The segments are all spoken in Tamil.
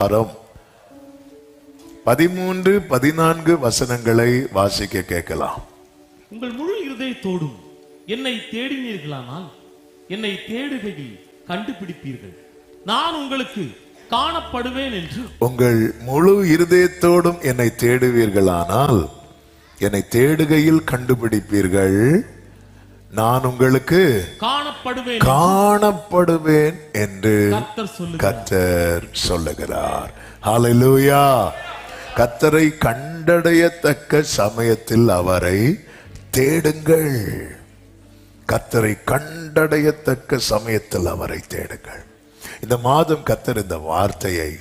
அதிகாரம் பதிமூன்று பதினான்கு வசனங்களை வாசிக்க கேட்கலாம். உங்கள் முழு இருதயத்தோடும் என்னை தேடினீர்களானால் என்னை தேடுகையில் கண்டுபிடிப்பீர்கள். நான் உங்களுக்கு காணப்படுவேன் என்று. உங்கள் முழு இருதயத்தோடும் என்னை தேடுவீர்களானால் என்னை தேடுகையில் கண்டுபிடிப்பீர்கள். நான் உங்களுக்கு காணப்படுவேன். காணப்படுவேன் என்று கத்தர் சொல்லுகிறார். ஹalleluya கத்தரை கண்டடையத்தக்க சமயத்தில் அவரை தேடுங்கள். கத்தரை கண்டடையத்தக்க சமயத்தில் அவரை தேடுங்கள். இந்த மாதம் கத்தர் இந்த வார்த்தையை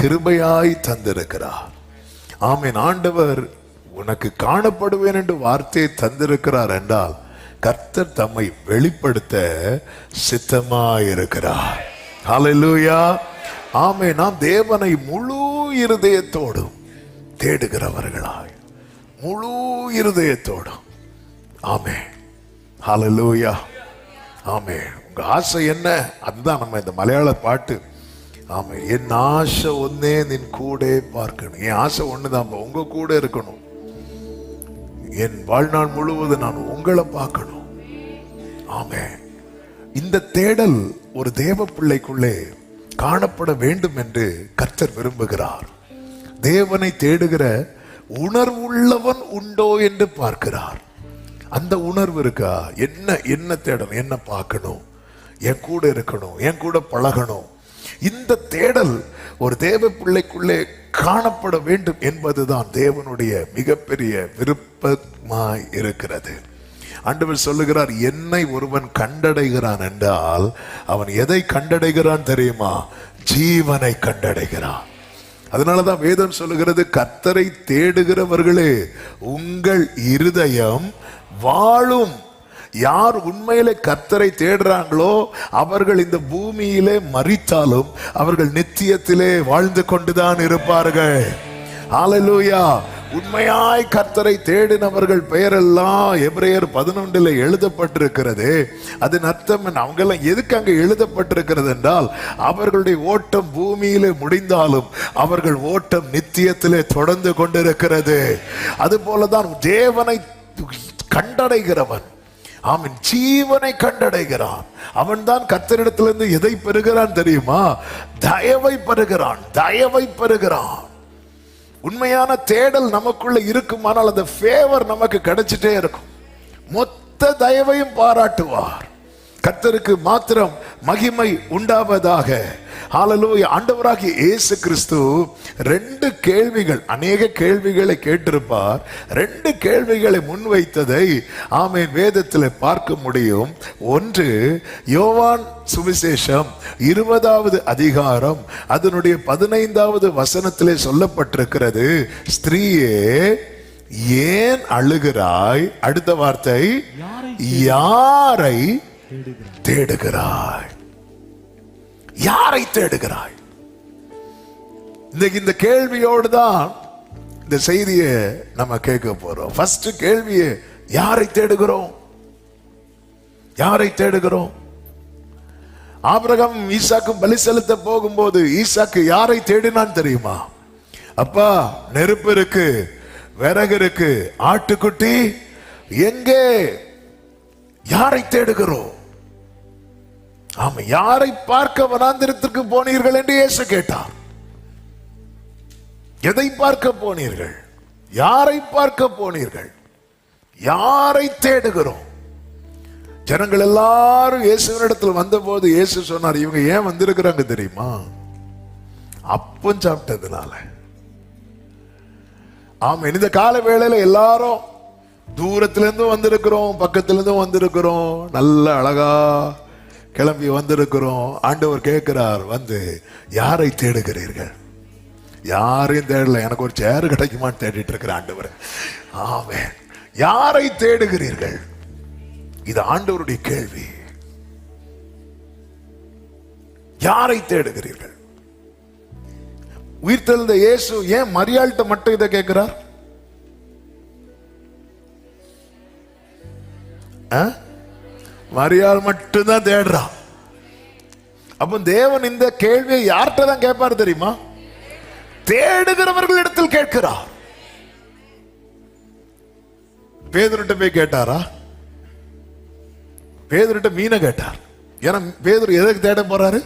கிருபையாய் தந்திருக்கிறார். ஆமீன். ஆண்டவர் உனக்கு காணப்படுவேன் என்று வார்த்தையை தந்திருக்கிறார் என்றால் கர்த்தர் தம்மை வெளிப்படுத்த சித்தமாயிருக்கிறார். ஹலலூயா ஆமே நாம் தேவனை முழு இருதயத்தோடும் தேடுகிறவர்களாய். முழு இருதயத்தோடும். ஆமே ஹலலூயா ஆமே உங்க ஆசை என்ன? அதுதான் நம்ம இந்த மலையாள பாட்டு. ஆமே என் ஆசை ஒன்னே நின் கூட பார்க்கணும். என் ஆசை ஒண்ணுதான் உங்க கூட இருக்கணும். என் வாழ்நாள் முழுவதும் நான் உங்களை பார்க்கணும். ஆமே இந்த தேடல் ஒரு தேவ பிள்ளைக்குள்ளே காணப்பட வேண்டும் என்று கர்த்தர் விரும்புகிறார். தேவனை தேடுகிற உணர்வுள்ளவன் உண்டோ என்று பார்க்கிறார். அந்த உணர்வு இருக்கா? என்ன என்ன தேடணும்? என்ன பார்க்கணும்? என் கூட இருக்கணும்? என் கூட பழகணும்? இந்த தேடல் ஒரு தேவ பிள்ளைக்குள்ளே காணப்பட வேண்டும் என்பதுதான் தேவனுடைய மிகப்பெரிய விருப்பமாய் இருக்கிறது. ஆண்டவர் சொல்லுகிறார் என்னை ஒருவன் கண்டடைகிறான் என்றால் அவன் எதை கண்டடைகிறான் தெரியுமா? ஜீவனை கண்டடைகிறான். அதனாலதான் வேதம் சொல்லுகிறது கத்தரை தேடுகிறவர்களே உங்கள் இருதயம் வாழும் யார் உண்மையில கர்த்தரை தேடுறாங்களோ அவர்கள் இந்த பூமியிலே மறித்தாலும் அவர்கள் நித்தியத்திலே வாழ்ந்து கொண்டுதான் இருப்பார்கள். ஆலலூயா உண்மையாய் கர்த்தரை தேடினவர்கள் பெயரெல்லாம் எப்ரேயர் பதினொன்றில் எழுதப்பட்டிருக்கிறது. அதன் அர்த்தம் அவங்கெல்லாம் எதுக்கு அங்கே எழுதப்பட்டிருக்கிறது என்றால் அவர்களுடைய ஓட்டம் பூமியிலே முடிந்தாலும் அவர்கள் ஓட்டம் நித்தியத்திலே தொடர்ந்து கொண்டிருக்கிறது. அதுபோல தான் தேவனை கண்டடைகிறவன் அவன் ஜீவனை கண்டடைகிறான். அவன் தான் கத்தரிடத்திலிருந்து எதை பெறுகிறான் தெரியுமா? தயவை பெறுகிறான் தயவை பெறுகிறான். உண்மையான தேடல் நமக்குள்ள இருக்குமானால் அந்த ஃபேவர் நமக்கு கிடைச்சிட்டே இருக்கும். மொத்த தயவையும் பாராட்டுவார். கர்த்தருக்கு மாத்திரம் மகிமை உண்டாவதாக. ஹalleluya ஆண்டவராகிய இயேசு கிறிஸ்து ரெண்டு கேள்விகள் அநேக கேள்விகளை கேட்டிருப்பார். ரெண்டு கேள்விகளை முன்வைத்ததை ஆமென் வேதத்தில் பார்க்க முடியும். ஒன்று யோவான் சுவிசேஷம் இருபதாவது அதிகாரம் அதனுடைய பதினைந்தாவது வசனத்திலே சொல்லப்பட்டிருக்கிறது. ஸ்திரீயே ஏன் அழுகிறாய்? அடுத்த வார்த்தை யாரை தேடுகிறாய். யாரை தேடுகிறாய்? இன்னைக்கு இந்த கேள்வியோடு தான் இந்த செய்தியை நம்ம கேட்க போறோம். ஃபர்ஸ்ட் கேள்வியை யாரை தேடுகிறோம்? யாரை தேடுகிறோம்? ஆபிரகம் ஈசாக்கும் பலி செலுத்த போகும்போது ஈசாக்கு யாரை தேடினான் தெரியுமா? அப்பா நெருப்பு இருக்கு விறகு இருக்கு ஆட்டுக்குட்டி எங்கே? யாரை தேடுகிறோம்? ஆமா யாரை பார்க்க வனாந்திரத்திற்கு போனீர்கள் என்று இயேசு கேட்டார். எதை பார்க்க போனீர்கள்? யாரை பார்க்க போனீர்கள்? யாரை தேடுகிறோம்? ஜனங்கள் எல்லாரும் இயேசுவனிடத்தில் வந்தபோது இயேசு சொன்னார் இவங்க ஏன் வந்திருக்கிறாங்க தெரியுமா? அப்பம் சாப்பிட்டதுனால. ஆமா இந்த கால வேளையில எல்லாரும் தூரத்துல இருந்தும் வந்திருக்கிறோம் பக்கத்துல இருந்தும் வந்திருக்கிறோம். நல்ல அழகா கிளம்பி வந்திருக்கிறோம். ஆண்டவர் கேட்கிறார் வந்து யாரை தேடுகிறீர்கள்? யாரையும் தேடல. எனக்கு ஒரு சேர் கிடைக்குமான்னு தேடிட்டு இருக்கிற ஆண்டவர். ஆமே யாரை தேடுகிறீர்கள்? இது ஆண்டவருடைய கேள்வி. யாரை தேடுகிறீர்கள்? உயிர்த்தெழுந்த இயேசு ஏன் மரியாள்கிட்ட மட்டும் இதை கேட்கிறார்? ஆ? மரியாள் மட்டும்தான் தேடுறான் அப்போ தேவன் இந்த கேள்வியை யார்கிட்ட தான் கேட்பாரு தெரியுமா? தேடுகிறவர்களிடத்தில் கேட்கிறார் பேதுருட்ட போய் கேட்டாரா? பேதுருட்ட மீனை கேட்டார். ஏன்னா பேதுரு எதுக்கு தேட போறாரு?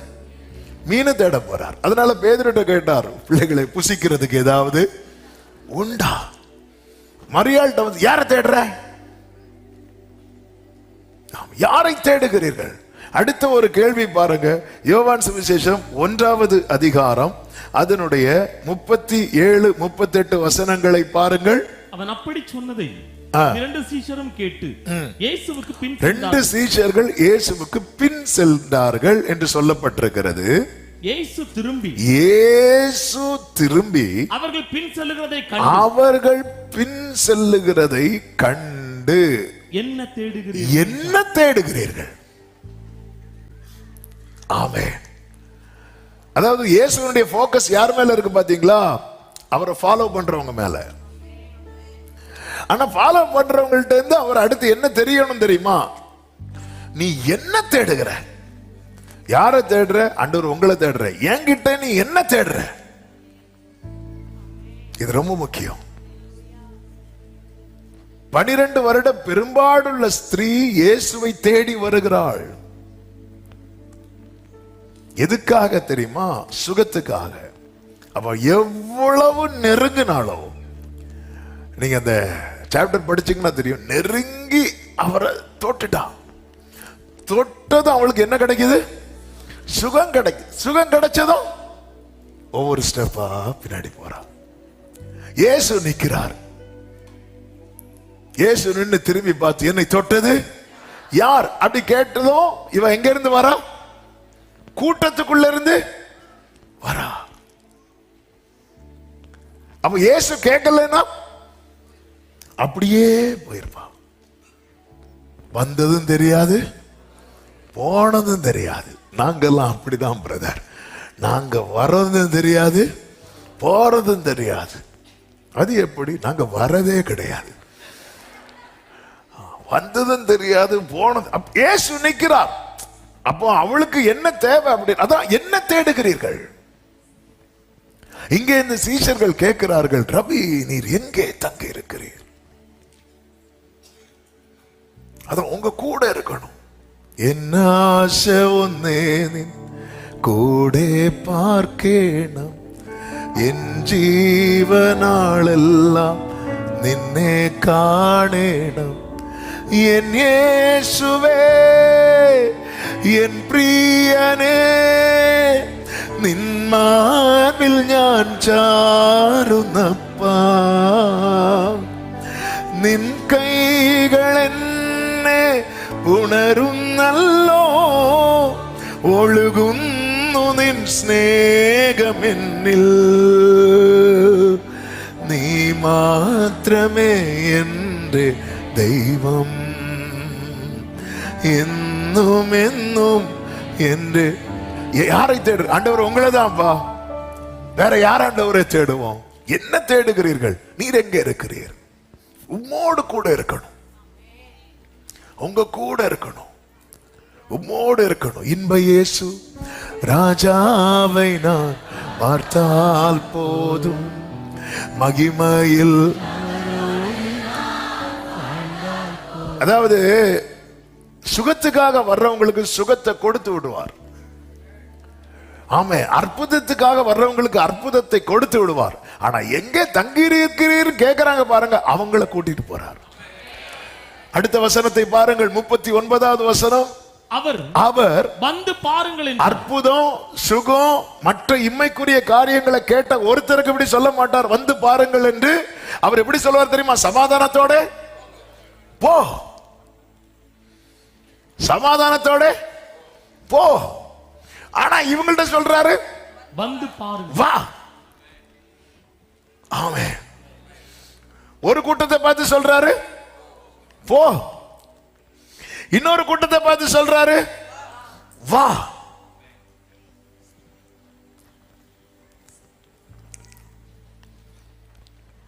மீனை தேட போறார். அதனால பேதுருட்ட கேட்டார் பிள்ளைகளை புசிக்கிறதுக்கு ஏதாவது உண்டா? மரியாள்கிட்ட வந்து யாரை தேடுற? யாரை தேடுகிறீர்கள்? அடுத்த ஒரு கேள்வி பாருங்க. யோவான் சுவிசேஷம் ஒன்றாவது அதிகாரம் அதனுடைய முப்பத்தி ஏழு முப்பத்தெட்டு வசனங்களை பாருங்கள். அவன் அப்படி சொன்னதை. இரண்டு சீஷரும் கேட்டு இயேசுவுக்கு பின் ரெண்டு சென்றார்கள். சீஷர்கள் இயேசுவுக்கு பின் சென்றார்கள் என்று சொல்லப்பட்டிருக்கிறது. இயேசு திரும்பி இயேசு திரும்பி அவர்கள் பின் செல்லுகிறதை அவர்கள் பின் செல்லுகிறதை கண்டு. என்ன தேடுகிறீர்கள்? என்ன தேடுகிறீர்கள்? ஆமே அதாவது இயேசுனுடைய ஃபோக்கஸ் யார் மேல இருக்கு பாத்தீங்களா? அவரை ஃபாலோ பண்றவங்க மேல. ஆனா ஃபாலோ பண்றவங்கள்ட்ட இருந்து அவர் அடுத்து என்ன தெரியணும் தெரியுமா? நீ என்ன தேடுகிற? யாரை தேடுற? அண்டவர் உங்களை தேடுற. என்கிட்ட நீ என்ன தேடுற? இது ரொம்ப முக்கியம். பனிரெண்டு வருட பெரும்பாடுள்ள ஸ்திரீ இயேசுவை தேடி வருகிறாள். எதுக்காக தெரியுமா? சுகத்துக்காக. அவ எவ்வளவு நெருங்கினாலோ நீங்க அந்த சாப்டர் படிச்சீங்கன்னா தெரியும். நெருங்கி அவரை தொட்டுட்டான் தொட்டதும் அவளுக்கு என்ன கிடைக்குது? சுகம் கிடைக்குது சுகம் கிடைச்சதும் ஒவ்வொரு ஸ்டெப்பா பின்னாடி போறா. இயேசு நிற்கிறார். இயேசு நின்னு திரும்பி பார்த்து என்னை தொட்டது? யார்? அப்படி கேட்டதும் இவன் எங்க இருந்து வரா? கூட்டத்துக்குள்ள இருந்து வரா. அப்ப இயேசு கேட்கலன்னா அப்படியே போயிருப்பான் வந்ததும் தெரியாது போனதும் தெரியாது. நாங்கெல்லாம் அப்படிதான் பிரதர். நாங்க வர்றதும் தெரியாது போறதும் தெரியாது. அது எப்படி? நாங்க வரதே கிடையாது. வந்ததும் தெரியாது போனது அப்ப இயேசு நிற்கிறார் அப்போ அவளுக்கு என்ன தேவை அப்படி அதான் என்ன தேடுகிறீர்கள் இங்கே இந்த சீஷர்கள் கேட்கிறார்கள் ரவி நீர் எங்கே தங்க இருக்கிறீர் அதான் உங்க கூட இருக்கணும் என்ன ஆசை ஒன்னே நின் കൂടെ പാർക്കേണം എൻ ജീവനാളെല്ലാം നിന്നെ കാണേണം എൻ യേശുവേ എൻ പ്രിയനേ നിന്മാവിൽ ഞാൻ ചാരുന്നപ്പ. നിൻ കൈകൾ എന്നെ ഉണരുന്നല്ലോ ഒഴുകുന്നു നിൻ സ്നേഹമെന്നിൽ നീ മാത്രമേ എന്റെ ദൈവം എന്നും എന്നും എൻ്റെ யாரை தேடு ஆண்டவர் உங்களை தான்ப்பா வேற யார் ஆண்டவரை தேடுவோம் என்ன தேடுகிறீர்கள் நீர் எங்க இருக்கிறீர் உம்மோடு கூட இருக்கணும் உங்க கூட இருக்கணும் உம்மோடு இருக்கணும் இன்ப இயேசு ராஜாவை நான் பார்த்தால் போதும் மகிமையில் அதாவது சுகத்துக்காக வர்றவங்களுக்கு சுகத்தை கொடுத்து விடுவார். ஆமே அற்புதத்துக்காக வர்றவங்களுக்கு அற்புதத்தை கொடுத்து விடுவார். ஆனா எங்கே தங்கி இருக்கிறீர் கேக்குறாங்க பாருங்க அவங்கள கூட்டிட்டு போறார். அடுத்த வசனத்தை பாருங்கள் முப்பத்தி ஒன்பதாவது வசனம். அவர் அவர் வந்து பாருங்கள் அற்புதம் சுகம் மற்ற இம்மைக்குரிய காரியங்களை கேட்ட ஒருத்தருக்கு இப்படி சொல்ல மாட்டார். வந்து பாருங்கள் என்று அவர் எப்படி சொல்லுவார் தெரியுமா? சமாதானத்தோட. போ. சமாதானத்தோட போ. ஆனா இவங்கள்ட்ட சொல்றாரு வந்து பாருங்கள் வா. ஆமே ஒரு கூட்டத்தை பார்த்து சொல்றாரு போ. இன்னொரு கூட்டத்தை பார்த்து சொல்றாரு வா.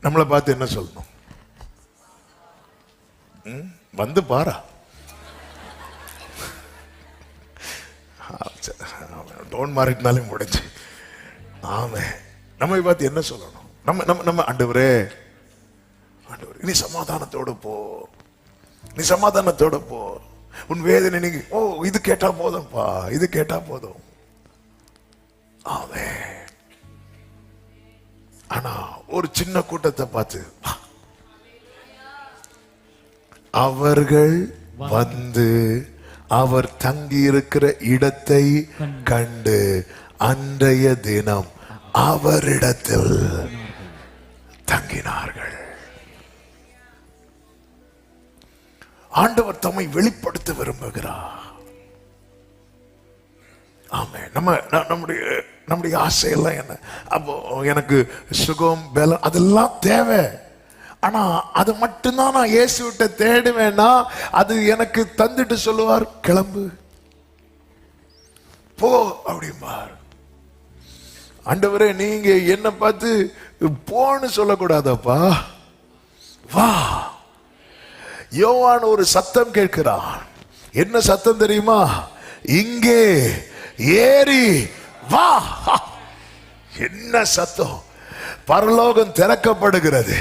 நம்மளை பார்த்து என்ன சொல்லணும்? வந்து பாரா. டோன் மாறிட்டினாலே முடிஞ்சு. ஆமே. நம்மை பார்த்து என்ன சொல்லணும்? நம்ம நம்ம நம்ம ஆண்டவரே ஆண்டவர் நீ சமாதானத்தோட போ. நீ சமாதானத்தோட போ. உன் வேதனை நீங்க ஓ இது கேட்டா போதும்ப்பா இது கேட்டா போதும். ஆமே. ஆனா ஒரு சின்ன கூட்டத்தை பார்த்து அவர்கள் வந்து அவர் தங்கி இருக்கிற இடத்தை கண்டு அன்றைய தினம் அவரிடத்தில் தங்கினார்கள். ஆண்டவர் தம்மை வெளிப்படுத்த விரும்புகிறார். ஆமே நம்ம நம்முடைய நம்முடைய ஆசையெல்லாம் என்ன? அப்போ எனக்கு சுகம் பலம் அதெல்லாம் தேவை. ஆனா அது மட்டும்தான் நான் இயேசுவிட்ட தேடுவேன்னா அது எனக்கு தந்துட்டு சொல்லுவார் கிளம்பு. போ அப்படிம்பார். ஆண்டவரே நீங்க என்ன பார்த்து போன்னு சொல்லக்கூடாதப்பா. வா. யோவான் ஒரு சத்தம் கேட்கிறான். என்ன சத்தம் தெரியுமா? இங்கே ஏறி வா. என்ன சத்தம்? பரலோகம் திறக்கப்படுகிறது.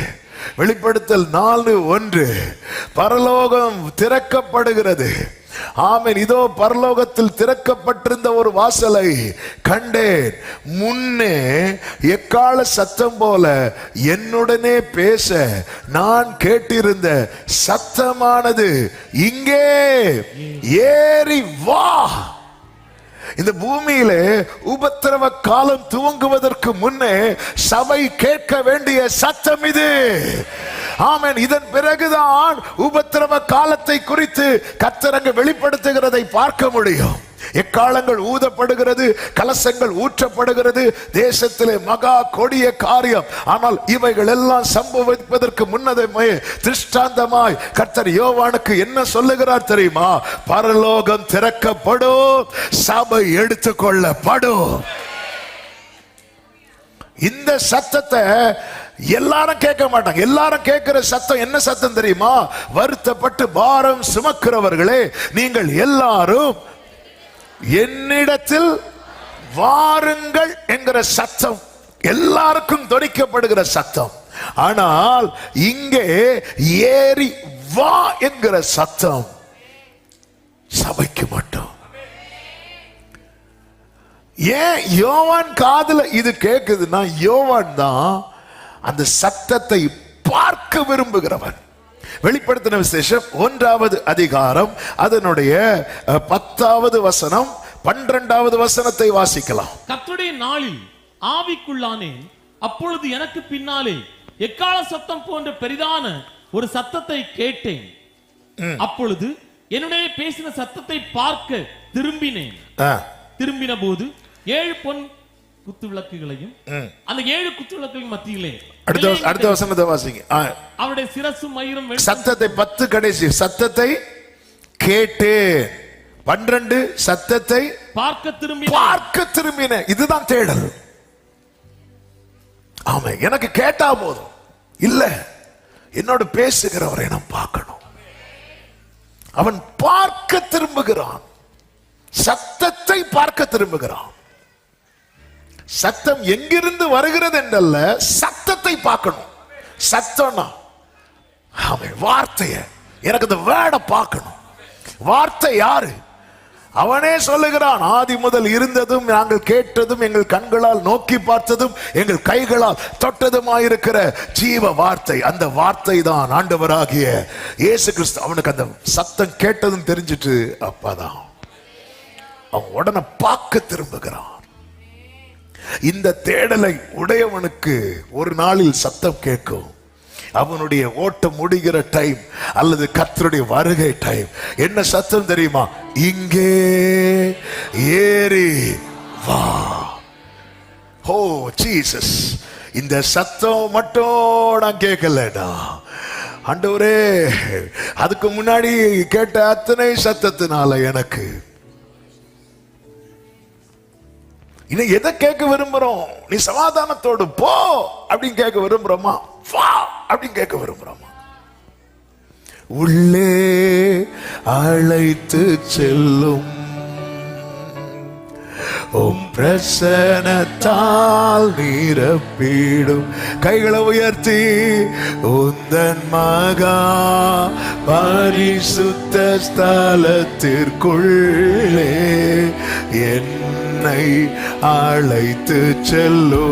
வெளிப்படுத்தல் நாலு ஒன்று. பரலோகம் திறக்கப்படுகிறது. ஆமீன். இதோ பரலோகத்தில் திறக்கப்பட்டிருந்த ஒரு வாசலை கண்டேன். முன்னே எக்கால சத்தம் போல என்னுடனே பேச நான் கேட்டிருந்த சத்தமானது இங்கே. ஏறி வா! இந்த பூமியிலே உபத்திரவ காலம் துவங்குவதற்கு முன்னே சபை கேட்க வேண்டிய சத்தம் இது. ஆமன். இதன் பிறகுதான் உபத்திரவ காலத்தை குறித்து கத்தரங்க வெளிப்படுத்துகிறதை பார்க்க முடியும். எக்காலங்கள் ஊதப்படுகிறது கலசங்கள் ஊற்றப்படுகிறது தேசத்திலே மகா கொடிய காரியம். ஆனால் இவைகள் எல்லாம் சம்பவிப்பதற்கு முன்னதமே திருஷ்டாந்தமாய் கர்த்தர் யோவானுக்கு என்ன சொல்லுகிறார் தெரியுமா? பரலோகம் திறக்கப்படும் சபை எடுத்துக்கொள்ளப்படும். இந்த சத்தத்தை எல்லாரும் கேட்க மாட்டாங்க. எல்லாரும் கேட்கிற சத்தம் என்ன சத்தம் தெரியுமா? வருத்தப்பட்டு பாரம் சுமக்கிறவர்களே நீங்கள் எல்லாரும் என்னிடத்தில் வாருங்கள் என்கிற சத்தம். எல்லாருக்கும் துணிக்கப்படுகிற சத்தம். ஆனால் இங்கே ஏறி வா என்கிற சத்தம். சபைக்கு மட்டும். ஏன் யோவான் காதல இது கேக்குதுன்னா யோவான் தான் அந்த சத்தத்தை பார்க்க விரும்புகிறவன். வெளிப்படுத்தின விசேஷம் ஒன்றாவது அதிகாரம் அதனுடைய பத்தாவது வசனம் பன்னிரெண்டாவது வசனத்தை வாசிக்கலாம். கர்த்தருடைய நாளில் ஆவிக்குள்ளானேன் அப்பொழுது எனக்கு பின்னாலே எக்கால சத்தம் போன்ற பெரிதான ஒரு சத்தத்தை கேட்டேன். அப்பொழுது என்னுடைய பேசின சத்தத்தை பார்க்க திரும்பினேன். திரும்பின போது ஏழு பொன் குத்து விளக்குகளையும் அந்த ஏழு குத்து விளக்குகளின் மத்தியிலே அடுத்த அடுத்த வசனத்தை வாசிங்க. அவருடைய சிரசும் மயிரும் சத்தத்தை பத்து கடைசி சத்தத்தை கேட்டு. பன்னிரண்டு சத்தத்தை பார்க்க திரும்பினேன். பார்க்க திரும்பின இதுதான் தேடல். ஆமா எனக்கு கேட்டா போதும். இல்ல என்னோட பேசுகிறவரை நான் பார்க்கணும். அவன் பார்க்க திரும்புகிறான். சத்தத்தை பார்க்க திரும்புகிறான். சத்தம் எங்கிருந்து வருகிறது என்றல்ல சத்தத்தை பார்க்கணும். சத்தம்னா அவன் வார்த்தைய எனக்கு இந்த வேட பார்க்கணும். வார்த்தை யாரு? அவனே சொல்லுகிறான் ஆதி முதல் இருந்ததும் நாங்கள் கேட்டதும் எங்கள் கண்களால் நோக்கி பார்த்ததும் எங்கள் கைகளால் தொட்டதுமாயிருக்கிற ஜீவ வார்த்தை அந்த வார்த்தை தான் ஆண்டவராகிய இயேசு கிறிஸ்து. அவனுக்கு அந்த சத்தம் கேட்டதும் தெரிஞ்சிட்டு அப்பதான் அவன் உடனே பார்க்க திரும்புகிறான். இந்த தேடலை உடையவனுக்கு ஒரு நாளில் சத்தம் கேட்கும். அவனுடைய ஓட்டம் முடிகிற டைம் அல்லது கர்த்தருடைய வருகை டைம் என்ன சத்தம் தெரியுமா? இங்கே ஏறி வா. ஓ ஜீசஸ் இந்த சத்தம் மட்டும் நான் கேட்கலடா. ஆண்டவரே அதுக்கு முன்னாடி கேட்ட அத்தனை சத்தத்தினால எனக்கு இன்னும் எதை கேட்க விரும்புகிறோம் நீ சமாதானத்தோடு போ அப்படின்னு கேட்க விரும்புகிறோமா வா அப்படின்னு கேட்க விரும்புறோமா? உள்ளே அழைத்து செல்லும் உம் பிரசனத்தால் நிரப்பிடும். கைகளை உயர்த்தி உந்தன் மகா பரிசுத்த ஸ்தலத்திற்குள்ளே என் என்னை அழைத்து செல்லோ.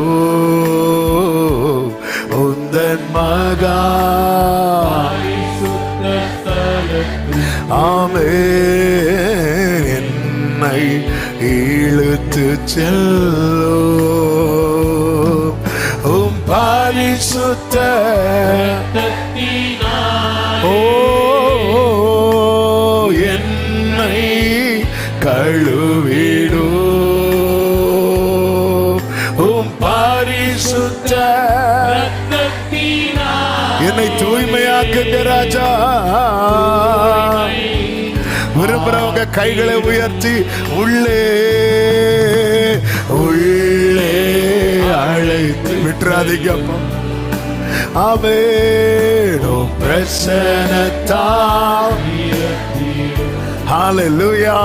உந்தன் மகா ஆமே என்னை இழுத்து செல்லோ. உம் பாரிசுத்த பரிசுத்த என்னை தூய்மையாக்குங்க ராஜா. விரும்புறவங்க கைகளை உயர்த்தி உள்ளே உள்ளே அழைத்து விட்டுறாதீங்க ஆமென். பிரசனத்தா ஹalleluya